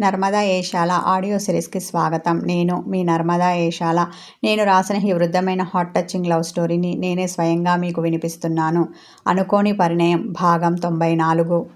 Narmada Eshala audio సిరీస్కి స్వాగతం. నేను మీ నర్మదా ఏషాల. నేను రాసిన ఈ వృద్ధమైన హాట్ టచింగ్ లవ్ స్టోరీని నేనే స్వయంగా మీకు వినిపిస్తున్నాను. అనుకోని పరిణయం భాగం తొంభై నాలుగు.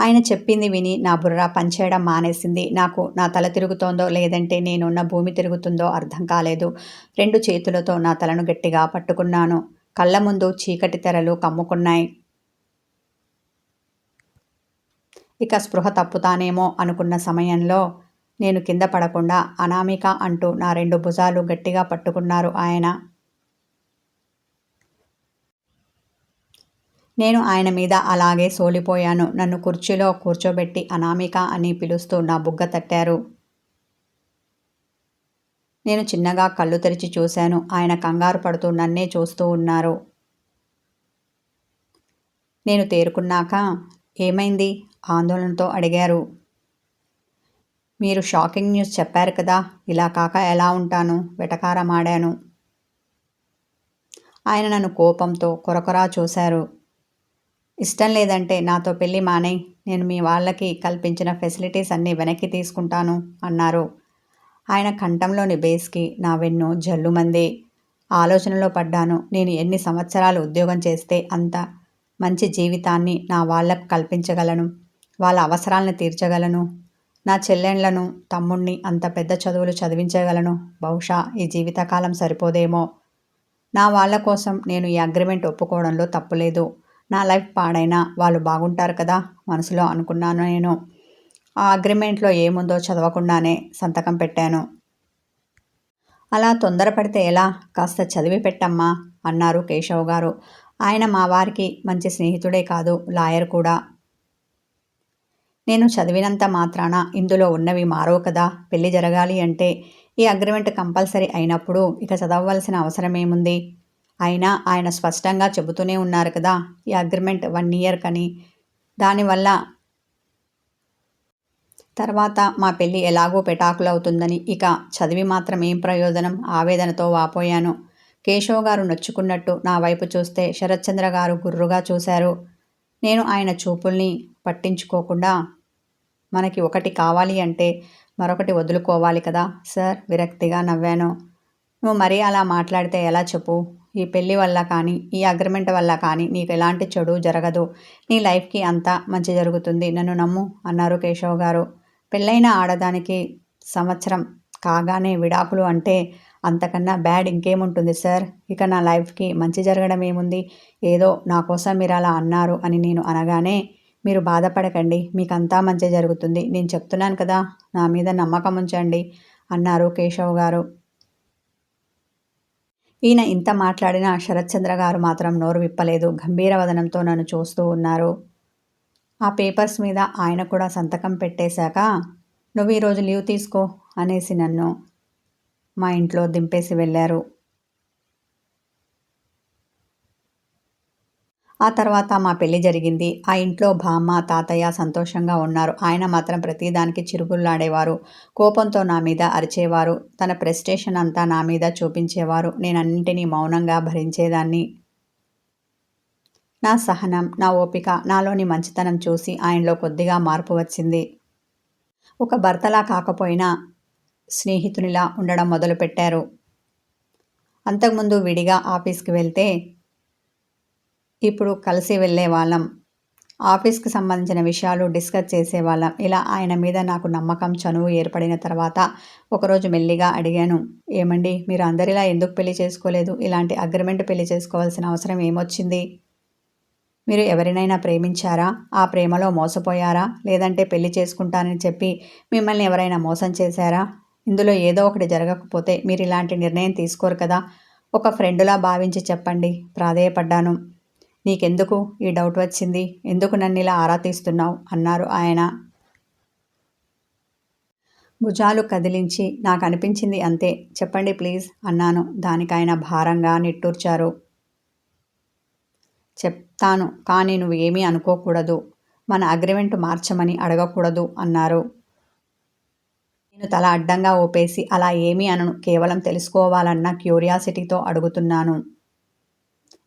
ఆయన చెప్పింది విని నా బుర్ర పనిచేయడం మానేసింది. నాకు నా తల తిరుగుతోందో లేదంటే నేనున్న భూమి తిరుగుతుందో అర్థం కాలేదు. రెండు చేతులతో నా తలను గట్టిగా పట్టుకున్నాను. కళ్ళ ముందు చీకటి తెరలు కమ్ముకున్నాయి. ఇక స్పృహ తప్పుతానేమో అనుకున్న సమయంలో నేను కింద పడకుండా అనామిక అంటూ నా రెండు భుజాలు గట్టిగా పట్టుకున్నారు ఆయన. నేను ఆయన మీద అలాగే సోలిపోయాను. నన్ను కుర్చీలో కూర్చోబెట్టి అనామిక అని పిలుస్తూ నా బుగ్గ తట్టారు. నేను చిన్నగా కళ్ళు తెరిచి చూశాను. ఆయన కంగారు పడుతూ నన్నే చూస్తూ ఉన్నారు. నేను తేరుకున్నాక ఏమైంది? ఆందోళనతో అడిగారు. మీరు షాకింగ్ న్యూస్ చెప్పారు కదా ఇలా కాక ఎలా ఉంటాను? వెటకారమాడాను. ఆయన నన్ను కోపంతో కొరకొరా చూశారు. ఇష్టం లేదంటే నాతో పెళ్ళి మానే నేను మీ వాళ్ళకి కల్పించిన ఫెసిలిటీస్ అన్నీ వెనక్కి తీసుకుంటాను అన్నారు. ఆయన కంఠంలోని బేస్కి నా వెన్ను జల్లుమంది. ఆలోచనలో పడ్డాను నేను ఎన్ని సంవత్సరాలు ఉద్యోగం చేస్తే అంత మంచి జీవితాన్ని నా వాళ్ళకు కల్పించగలను. వాళ్ళ అవసరాలను తీర్చగలను. నా చెల్లెండ్లను తమ్ముణ్ణి అంత పెద్ద చదువులు చదివించగలను. బహుశా ఈ జీవితకాలం సరిపోదేమో. నా వాళ్ళ కోసం నేను ఈ అగ్రిమెంట్ ఒప్పుకోవడంలో తప్పులేదు. నా లైఫ్ పాడైనా వాళ్ళు బాగుంటారు కదా మనసులో అనుకున్నాను నేను. ఆ అగ్రిమెంట్లో ఏముందో చదవకుండానే సంతకం పెట్టాను. అలా తొందరపడితే ఎలా? కాస్త చదివి పెట్టమ్మా అన్నారు కేశవ్ గారు. ఆయన మా వారికి మంచి స్నేహితుడే కాదు లాయర్ కూడా. నేను చదివినంత మాత్రాన ఇందులో ఉన్నవి మారో కదా? పెళ్ళి జరగాలి అంటే ఈ అగ్రిమెంట్ కంపల్సరీ అయినప్పుడు ఇక చదవవలసిన అవసరమేముంది? అయినా ఆయన స్పష్టంగా చెబుతూనే ఉన్నారు కదా ఈ అగ్రిమెంట్ వన్ ఇయర్ కని. దానివల్ల తర్వాత మా పెళ్ళి ఎలాగో పెటాకులవుతుందని ఇక చదివి మాత్రం ఏం ప్రయోజనం? ఆవేదనతో వాపోయాను. కేశవ్ గారు నొచ్చుకున్నట్టు నా వైపు చూస్తే శరత్చంద్ర గారు గుర్రుగా చూశారు. నేను ఆయన చూపుల్ని పట్టించుకోకుండా మనకి ఒకటి కావాలి అంటే మరొకటి వదులుకోవాలి కదా? సార్ విరక్తిగా నవ్వాను. నువ్వు మరీ అలా మాట్లాడితే ఎలా చెప్పు? ఈ పెళ్ళి వల్ల కానీ ఈ అగ్రిమెంట్ వల్ల కానీ నీకు ఎలాంటి చెడు జరగదు. నీ లైఫ్కి అంతా మంచి జరుగుతుంది. నన్ను నమ్ము అన్నారు కేశవ్ గారు. పెళ్ళైన ఆడదానికి సంవత్సరం కాగానే విడాకులు అంటే అంతకన్నా బ్యాడ్ ఇంకేముంటుంది సార్? ఇక నా లైఫ్కి మంచి జరగడం ఏముంది? ఏదో నా కోసం మీరు అలా అన్నారు అని నేను అనగానే మీరు బాధపడకండి మీకు అంతా మంచి జరుగుతుంది. నేను చెప్తున్నాను కదా నా మీద నమ్మకం ఉంచండి అన్నారు కేశవ్ గారు. ఈయన ఇంత మాట్లాడిన శరత్చంద్ర గారు మాత్రం నోరు విప్పలేదు. గంభీర వదనంతో నన్ను చూస్తూ ఉన్నారు. ఆ పేపర్స్ మీద ఆయన కూడా సంతకం పెట్టేశాక నువ్వు ఈరోజు లీవ్ తీసుకో అనేసి నన్ను మా ఇంట్లో దింపేసి వెళ్ళారు. ఆ తర్వాత మా పెళ్ళి జరిగింది. ఆ ఇంట్లో బామ్మ తాతయ్య సంతోషంగా ఉన్నారు. ఆయన మాత్రం ప్రతిదానికి చిరుగుల్లాడేవారు. కోపంతో నా మీద అరిచేవారు. తన ప్రెస్టేషన్ అంతా నా మీద చూపించేవారు. నేనన్నింటినీ మౌనంగా భరించేదాన్ని. నా సహనం నా ఓపిక నాలోని మంచితనం చూసి ఆయనలో కొద్దిగా మార్పు వచ్చింది. ఒక భర్తలా కాకపోయినా స్నేహితునిలా ఉండడం మొదలుపెట్టారు. అంతకుముందు విడిగా ఆఫీస్కి వెళ్తే ఇప్పుడు కలిసి వెళ్ళే వాళ్ళం. ఆఫీస్కి సంబంధించిన విషయాలు డిస్కస్ చేసేవాళ్ళం ఇలా ఆయన మీద నాకు నమ్మకం చనువు ఏర్పడిన తర్వాత ఒకరోజు మెల్లిగా అడిగాను ఏమండి మీరు అందరిలా ఎందుకు పెళ్ళి చేసుకోలేదు? ఇలాంటి అగ్రిమెంట్ పెళ్ళి చేసుకోవాల్సిన అవసరం ఏమొచ్చింది? మీరు ఎవరినైనా ప్రేమించారా? ఆ ప్రేమలో మోసపోయారా? లేదంటే పెళ్ళి చేసుకుంటానని చెప్పి మిమ్మల్ని ఎవరైనా మోసం చేశారా? ఇందులో ఏదో ఒకటి జరగకపోతే మీరు ఇలాంటి నిర్ణయం తీసుకోరు కదా? ఒక ఫ్రెండులా భావించి చెప్పండి. ప్రాధేయపడ్డాను. నీకెందుకు ఈ డౌట్ వచ్చింది? ఎందుకు నన్ను ఇలా ఆరా తీస్తున్నావు? అన్నారు ఆయన. భుజాలు కదిలించి నాకు అనిపించింది అంతే. చెప్పండి ప్లీజ్ అన్నాను. దానికి ఆయన భారంగా నిట్టూర్చారు. చెప్తాను కానీ నువ్వు ఏమీ అనుకోకూడదు. మన అగ్రిమెంట్ మార్చమని అడగకూడదు అన్నారు. నేను తల అడ్డంగా ఊపేసి అలా ఏమీ అనను. కేవలం తెలుసుకోవాలన్న క్యూరియాసిటీతో అడుగుతున్నాను.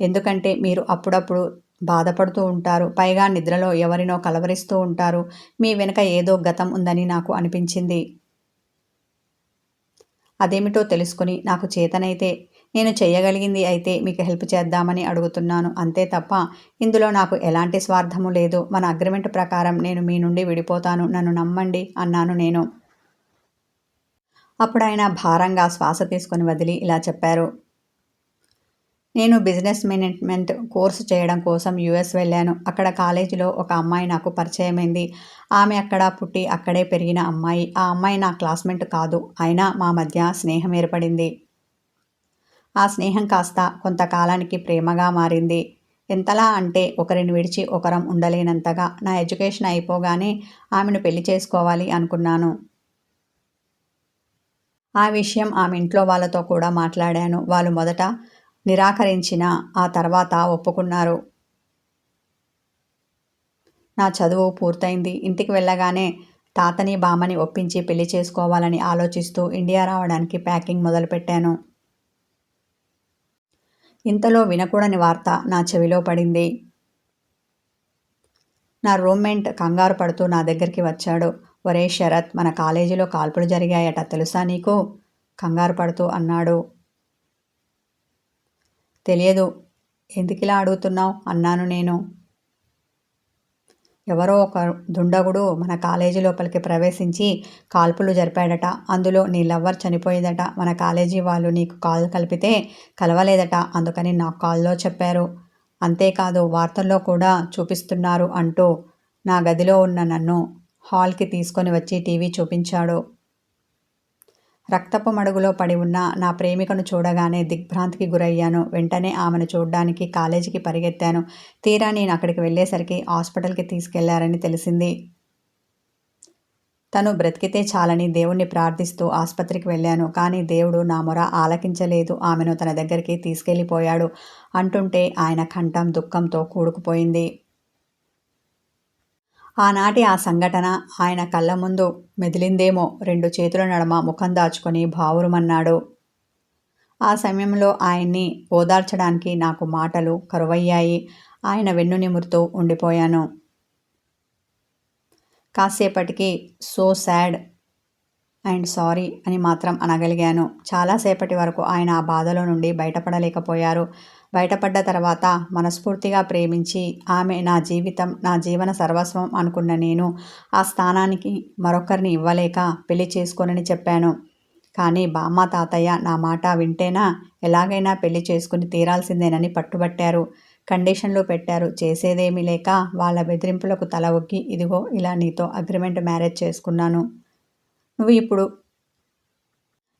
ఎందుకంటే మీరు అప్పుడప్పుడు బాధపడుతూ ఉంటారు. పైగా నిద్రలో ఎవరినో కలవరిస్తూ ఉంటారు. మీ వెనుక ఏదో గతం ఉందని నాకు అనిపించింది. అదేమిటో తెలుసుకుని నాకు చేతనైతే నేను చేయగలిగింది అయితే మీకు హెల్ప్ చేద్దామని అడుగుతున్నాను. అంతే తప్ప ఇందులో నాకు ఎలాంటి స్వార్థము లేదు. మన అగ్రిమెంట్ ప్రకారం నేను మీ నుండి విడిపోతాను. నన్ను నమ్మండి అన్నాను నేను. అప్పుడు ఆయన భారంగా శ్వాస తీసుకొని వదిలి ఇలా చెప్పారు. నేను బిజినెస్ మేనేజ్మెంట్ కోర్సు చేయడం కోసం యుఎస్ వెళ్ళాను. అక్కడ కాలేజీలో ఒక అమ్మాయి నాకు పరిచయమైంది. ఆమె అక్కడ పుట్టి అక్కడే పెరిగిన అమ్మాయి. ఆ అమ్మాయి నా క్లాస్మేట్ కాదు. అయినా మా మధ్య స్నేహం ఏర్పడింది. ఆ స్నేహం కాస్త కొంతకాలానికి ప్రేమగా మారింది. ఎంతలా అంటే ఒకరిని విడిచి ఒకరం ఉండలేనంతగా నా ఎడ్యుకేషన్ అయిపోగానే ఆమెను పెళ్ళి చేసుకోవాలి అనుకున్నాను. ఆ విషయం ఆమె ఇంట్లో వాళ్ళతో కూడా మాట్లాడాను. వాళ్ళు మొదట నిరాకరించిన ఆ తర్వాత ఒప్పుకున్నారు. నా చదువు పూర్తయింది. ఇంటికి వెళ్ళగానే తాతని బామని ఒప్పించి పెళ్ళి చేసుకోవాలని ఆలోచిస్తూ ఇండియా రావడానికి ప్యాకింగ్ మొదలుపెట్టాను. ఇంతలో వినకూడని వార్త నా చెవిలో పడింది. నా రూమ్మేట్ కంగారు పడుతూ నా దగ్గరికి వచ్చాడు. ఒరే శరత్ మన కాలేజీలో కాల్పులు జరిగాయట తెలుసా నీకు? కంగారు పడుతూ అన్నాడు. తెలియదు. ఎందుకిలా అడుగుతున్నావు? అన్నాను నేను. ఎవరో ఒక దుండగుడు మన కాలేజీ లోపలికి ప్రవేశించి కాల్పులు జరిపాడట. అందులో నీ లవ్వర్ చనిపోయిందట. మన కాలేజీ వాళ్ళు నీకు కాల్ కలిపితే కలవలేదట. అందుకని నా కాల్లో చెప్పారు. అంతేకాదు వార్తల్లో కూడా చూపిస్తున్నారు అంటూ నా గదిలో ఉన్న నన్ను హాల్కి తీసుకొని వచ్చి టీవీ చూపించాడు. రక్తపు మడుగులో పడి ఉన్న నా ప్రేమికను చూడగానే దిగ్భ్రాంతికి గురయ్యాను. వెంటనే ఆమెను చూడడానికి కాలేజీకి పరిగెత్తాను. తీరా నేను అక్కడికి వెళ్ళేసరికి హాస్పిటల్కి తీసుకెళ్ళారని తెలిసింది. తను బ్రతికితే చాలని దేవుణ్ణి ప్రార్థిస్తూ ఆసుపత్రికి వెళ్ళాను. కానీ దేవుడు నా మొర ఆలకించలేదు. ఆమెను తన దగ్గరికి తీసుకెళ్ళిపోయాడు. అంటుంటే ఆయన కంఠం దుఃఖంతో కూడుకుపోయింది. ఆనాటి ఆ సంఘటన ఆయన కళ్ళ ముందు మెదిలిందేమో రెండు చేతుల నడమ ముఖం దాచుకొని భావురుమన్నాడు ఆ సమయంలో ఆయన్ని ఓదార్చడానికి నాకు మాటలు కరువయ్యాయి. ఆయన వెన్ను నిమురుతూ ఉండిపోయాను. కాసేపటికి సో సాడ్ అండ్ సారీ అని మాత్రం అనగలిగాను. చాలాసేపటి వరకు ఆయన ఆ బాధలో నుండి బయటపడలేకపోయారు. బయటపడ్డ తర్వాత మనస్ఫూర్తిగా ప్రేమించి ఆమె నా జీవితం నా జీవన సర్వస్వం అనుకున్న నేను ఆ స్థానానికి మరొకరిని ఇవ్వలేక పెళ్ళి చేసుకోనని చెప్పాను. కానీ బామ్మ తాతయ్య నా మాట వింటేనా ఎలాగైనా పెళ్ళి చేసుకుని తీరాల్సిందేనని పట్టుబట్టారు. కండిషన్లు పెట్టారు. చేసేదేమీ లేక వాళ్ళ బెదిరింపులకు తల ఒగ్గి ఇదిగో ఇలా నీతో అగ్రిమెంట్ మ్యారేజ్ చేసుకున్నాను. నువ్వు ఇప్పుడు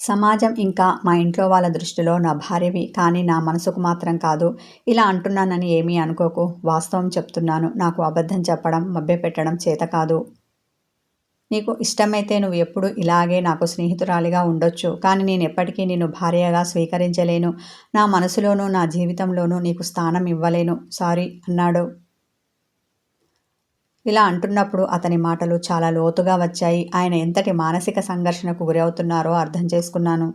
సమాజం ఇంకా మా ఇంట్లో వాళ్ళ దృష్టిలో నా భార్యవి కానీ నా మనసుకు మాత్రం కాదు. ఇలా అంటున్నానని ఏమీ అనుకోకు. వాస్తవం చెప్తున్నాను. నాకు అబద్ధం చెప్పడం మభ్యపెట్టడం చేత కాదు. నీకు ఇష్టమైతే నువ్వు ఎప్పుడు ఇలాగే నాకు స్నేహితురాలిగా ఉండొచ్చు. కానీ నేను ఎప్పటికీ నిన్ను భార్యగా స్వీకరించలేను. నా మనసులోనూ నా జీవితంలోనూ నీకు స్థానం ఇవ్వలేను. సారీ అన్నాడు. ఇలా అంటున్నప్పుడు అతని మాటలు చాలా లోతుగా వచ్చాయి. ఆయన ఎంతటి మానసిక సంఘర్షణకు గురవుతున్నారో అర్థం చేసుకున్నాను.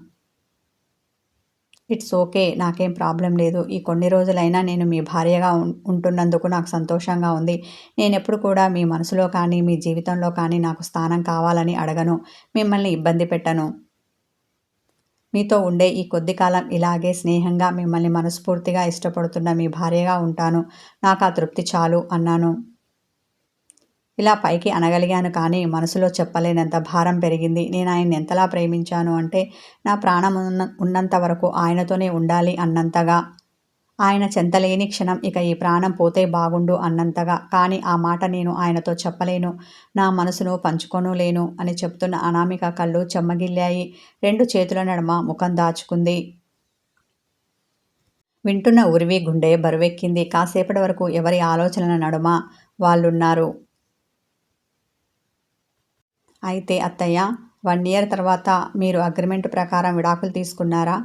ఇట్స్ ఓకే నాకేం ప్రాబ్లం లేదు. ఈ కొన్ని రోజులైనా నేను మీ భార్యగా ఉంటున్నందుకు నాకు సంతోషంగా ఉంది. నేను ఎప్పుడు కూడా మీ మనసులో కానీ మీ జీవితంలో కానీ నాకు స్థానం కావాలని అడగను. మిమ్మల్ని ఇబ్బంది పెట్టను. మీతో ఉండే ఈ కొద్ది కాలం ఇలాగే స్నేహంగా మిమ్మల్ని మనస్ఫూర్తిగా ఇష్టపడుతున్న మీ భార్యగా ఉంటాను. నాకు ఆ తృప్తి చాలు అన్నాను. ఇలా పైకి అనగలిగాను కానీ మనసులో చెప్పలేనంత భారం పెరిగింది. నేను ఆయన్ని ఎంతలా ప్రేమించాను అంటే నా ప్రాణం ఉన్న ఉన్నంత వరకు ఆయనతోనే ఉండాలి అన్నంతగా. ఆయన చెంతలేని క్షణం ఇక ఈ ప్రాణం పోతే బాగుండు అన్నంతగా. కానీ ఆ మాట నేను ఆయనతో చెప్పలేను. నా మనసును పంచుకోను లేను అని చెప్తున్న అనామిక కళ్ళు చెమ్మగిల్లాయి. రెండు చేతుల నడుమ ముఖం దాచుకుంది. వింటున్న ఉరివి గుండె బరువెక్కింది. కాసేపటి వరకు ఎవరి ఆలోచనల నడుమ వాళ్ళున్నారు. అయితే అత్తయ్య వన్ ఇయర్ తర్వాత మీరు అగ్రిమెంట్ ప్రకారం విడాకులు తీసుకున్నారా?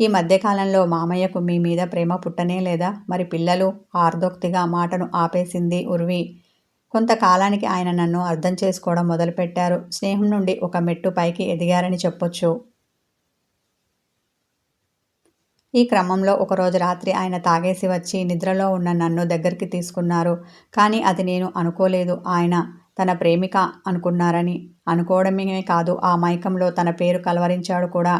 ఈ మధ్యకాలంలో మామయ్యకు మీ మీద ప్రేమ పుట్టనే లేదా? మరి పిల్లలు ఆర్దోక్తిగా మాటను ఆపేసింది ఉర్వి. కొంతకాలానికి ఆయన నన్ను అర్థం చేసుకోవడం మొదలుపెట్టారు. స్నేహం నుండి ఒక మెట్టు పైకి ఎదిగారని చెప్పొచ్చు. ఈ క్రమంలో ఒకరోజు రాత్రి ఆయన తాగేసి వచ్చి నిద్రలో ఉన్న నన్ను దగ్గరికి తీసుకున్నారు. కానీ అది నేను అనుకోలేదు. ఆయన తన ప్రేమిక అనుకున్నారని అనుకోవడమే కాదు ఆ మైకంలో తన పేరు కలవరించాడు కూడా.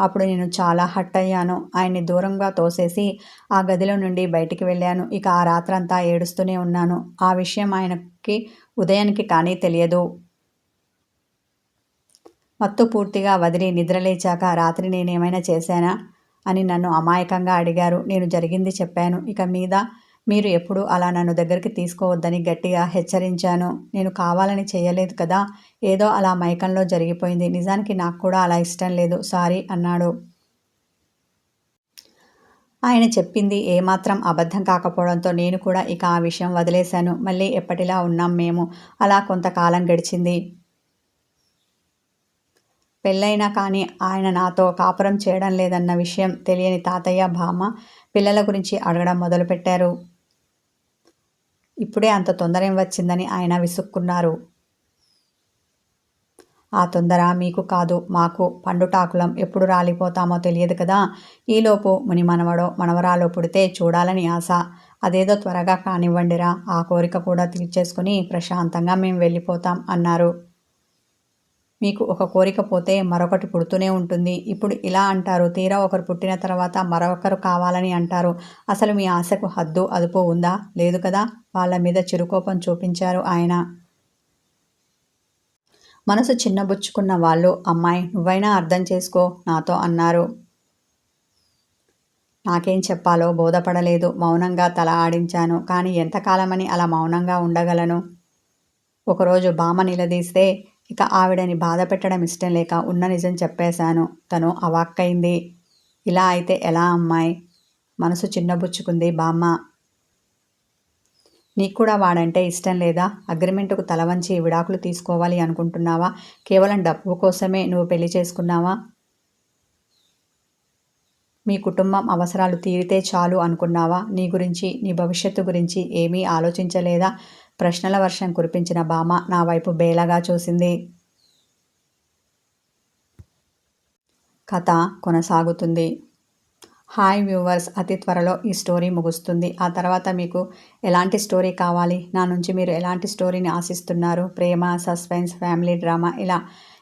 అప్పుడు నేను చాలా హట్ అయ్యాను. ఆయన్ని దూరంగా తోసేసి ఆ గదిలో నుండి బయటికి వెళ్ళాను. ఇక ఆ రాత్రంతా ఏడుస్తూనే ఉన్నాను. ఆ విషయం ఆయనకి ఉదయానికి కానీ తెలియదు. మత్తు పూర్తిగా వదిలి నిద్రలేచాక రాత్రి నేనేమైనా చేశానా? అని నన్ను అమాయకంగా అడిగారు. నేను జరిగింది చెప్పాను. ఇక మీద మీరు ఎప్పుడు అలా నన్ను దగ్గరికి తీసుకోవద్దని గట్టిగా హెచ్చరించాను. నేను కావాలని చేయలేదు కదా. ఏదో అలా మైకంలో జరిగిపోయింది. నిజానికి నాకు కూడా అలా ఇష్టం లేదు. సారీ అన్నాడు. ఆయన చెప్పింది ఏమాత్రం అబద్ధం కాకపోవడంతో నేను కూడా ఇక ఆ విషయం వదిలేశాను. మళ్ళీ ఎప్పటిలా ఉన్నాం మేము? అలా కొంతకాలం గడిచింది. పెళ్ళైనా కానీ ఆయన నాతో కాపురం చేయడం లేదన్న విషయం తెలియని తాతయ్య భామ పిల్లల గురించి అడగడం మొదలుపెట్టారు. ఇప్పుడే అంత తొందర ఏం వచ్చిందని ఆయన విసుక్కున్నారు. ఆ తొందర మీకు కాదు మాకు పండుటాకులం ఎప్పుడు రాలిపోతామో తెలియదు కదా. ఈలోపు ముని మనవడో మనవరాలో పుడితే చూడాలని ఆశ. అదేదో త్వరగా కానివ్వండిరా ఆ కోరిక కూడా తీర్చేసుకుని ప్రశాంతంగా మేము వెళ్ళిపోతాం అన్నారు. మీకు ఒక కోరిక పోతే మరొకటి పుడుతూనే ఉంటుంది. ఇప్పుడు ఇలా అంటారు. తీరా ఒకరు పుట్టిన తర్వాత మరొకరు కావాలని అంటారు. అసలు మీ ఆశకు హద్దు అదుపు ఉందా? లేదు కదా? వాళ్ళ మీద చిరుకోపం చూపించారు ఆయన. మనసు చిన్నబుచ్చుకున్న వాళ్ళు అమ్మాయి నువ్వైనా అర్థం చేసుకో నాతో అన్నారు. నాకేం చెప్పాలో బోధపడలేదు. మౌనంగా తల ఆడించాను. కానీ ఎంతకాలమని అలా మౌనంగా ఉండగలను? ఒకరోజు బామ నిలదీస్తే ఇక ఆవిడని బాధ పెట్టడం ఇష్టం లేక ఉన్న నిజం చెప్పేశాను. తను అవాక్కైంది. ఇలా అయితే ఎలా అమ్మాయి? మనసు చిన్నబుచ్చుకుంది బామ్మ. నీకు కూడా వాడంటే ఇష్టం లేదా? అగ్రిమెంట్కు తల వంచి విడాకులు తీసుకోవాలి అనుకుంటున్నావా? కేవలం డబ్బు కోసమే నువ్వు పెళ్ళి చేసుకున్నావా? మీ కుటుంబం అవసరాలు తీరితే చాలు అనుకున్నావా? నీ గురించి నీ భవిష్యత్తు గురించి ఏమీ ఆలోచించలేదా? ప్రశ్నల వర్షం కురిపించిన భామ నా వైపు బేలగా చూసింది. కథ కొనసాగుతుంది. హాయ్ వ్యూవర్స్ అతి త్వరలో ఈ స్టోరీ ముగుస్తుంది. ఆ తర్వాత మీకు ఎలాంటి స్టోరీ కావాలి? నా నుంచి మీరు ఎలాంటి స్టోరీని ఆశిస్తున్నారు? ప్రేమ సస్పెన్స్ ఫ్యామిలీ డ్రామా ఇలా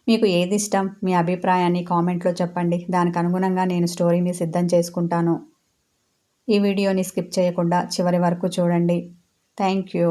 మీకు ఏది ఇష్టం? మీ అభిప్రాయాన్ని కామెంట్లో చెప్పండి. దానికి అనుగుణంగా నేను స్టోరీని సిద్ధం చేసుకుంటాను. ఈ వీడియోని స్కిప్ చేయకుండా చివరి వరకు చూడండి. Thank you.